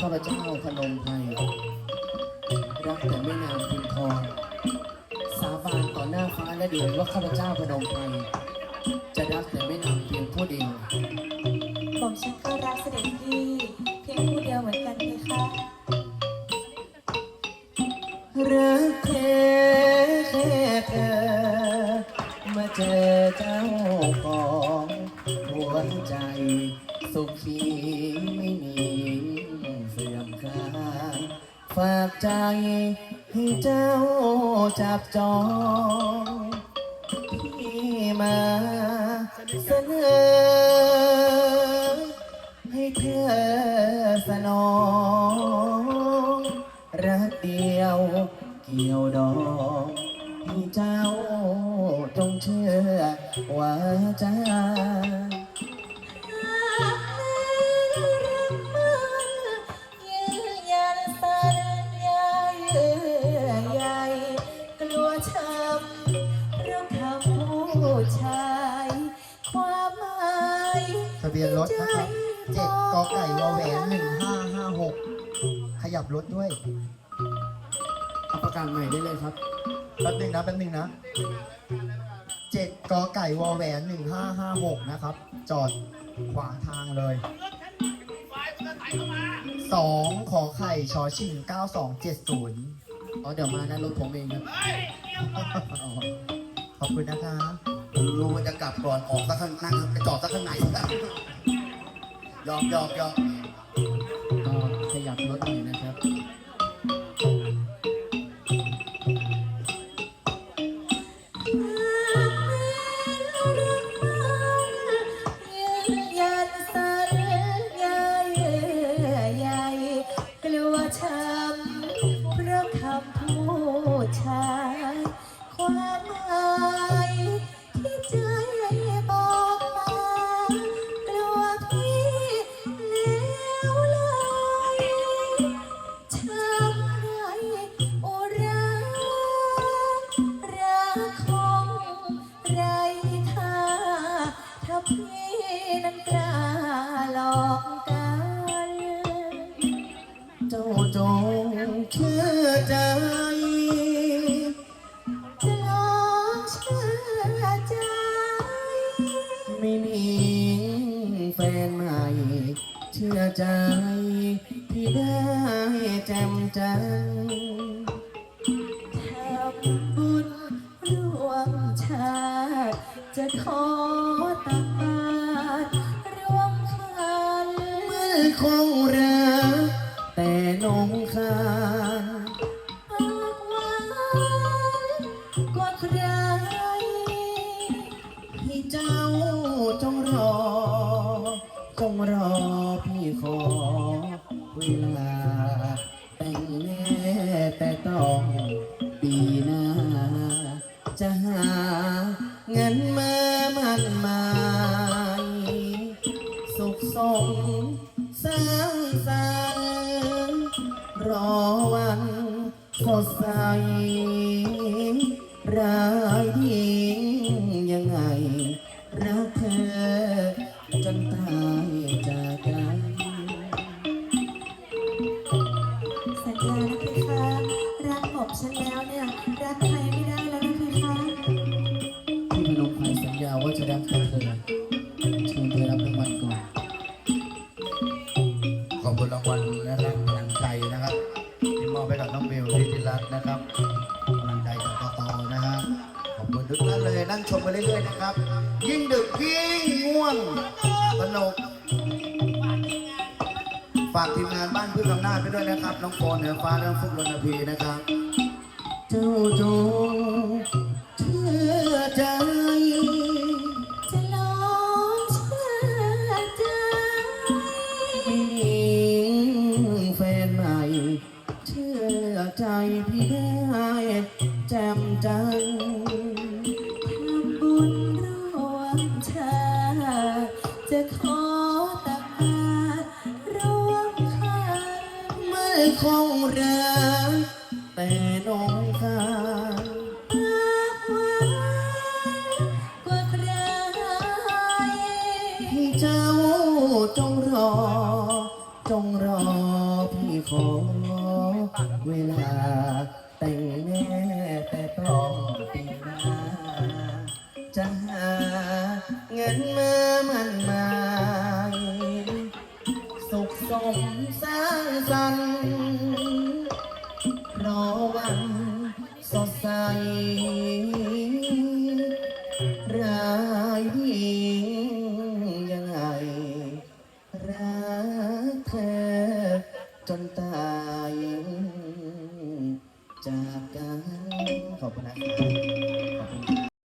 ข้าพเจ้าพนมไพรรักแต่ไม่นานเพียงทองสาบานต่อหน้าฟ้าและดินว่าข้าพเจ้าพนมไพรจะรักแต่ไม่นานเพียงผู้เดียวผมฉันก็รักเสด็จพี่เพียงผู้เดียวเหมือนกันไหมคะรักแค่แค่เธอมาเจอเจ้าของ ฝากใจให้เจ้าจับจองที่มาเสนอ ให้เธอสนอง รักเดียวเกี่ยวดองให้เจ้าจงเชื่อว่าจาาเยื่อใยกลัวช้ำเพราะคำผู้ชาย ความหมายทะเบียนรถนะครับเจ็ดกอไก่วอแหวนหนึ่งห้าห้าหกขยับรถด้วยเอาประกาศใหม่ได้เลยครับ แป๊บหนึงนะแป๊บหนึงนะเจ็ดกอไก่วอแหวนหนึ่งห้าห้าหกนะครับ จอดขวางทางเลย สองขอไข่ชอชิงเก้าสองเจ็ดศูนย์อ๋อเดี๋ยวมานะรถผมเองครับอ๋อขอบคุณนะคะรู้ว่าจะกลับก่อนออกสักข้างนั่งไปจอดสักข้างในยอมยอมยอมก็ขยับรถหน่อยนะครับ ความหมายที่เจอ ใจ ที่ได้แจ่มจันทร์ทำบุญร่วมชาติ จะขอตักบาตรร่วมคันเมื่อคงรักแต่นงคานปากหวานกว่าใครให้เจ้าจง ลาแต่งแน่แต่ต้องปีหน้า จะหาเงินมามันหมายสุขสมสร้างสรรค์รอวันสดใสรายดี น้องเบลลิติรัตน์นะครับกำลังใจจากต่อนะฮะขอบคุณทุกท่านเลยนั่งชมไปเรื่อยๆนะครับ ยิ่งดึกยิ่งง่วงสนุกฝากทีมงานบ้านพึ่งอำนาจไปด้วยนะครับ น้องโฟนเหนือฟ้าน้องฟุกลนพีนะครับ เจ้าจง แจ่มจันทำบุญร่วมชาติจะขอตักบาตรร่วมคันไม่คงรักแต่นองคันรักกว่าใครที่เจ้าจงรอ จงรอพี่ขอเวลา นมามันมายสุขสมสร้างสรรค์รอวันสดใสรายยิ่งยังไงรักเธอจนตายจากกันขอบคุณนะครับ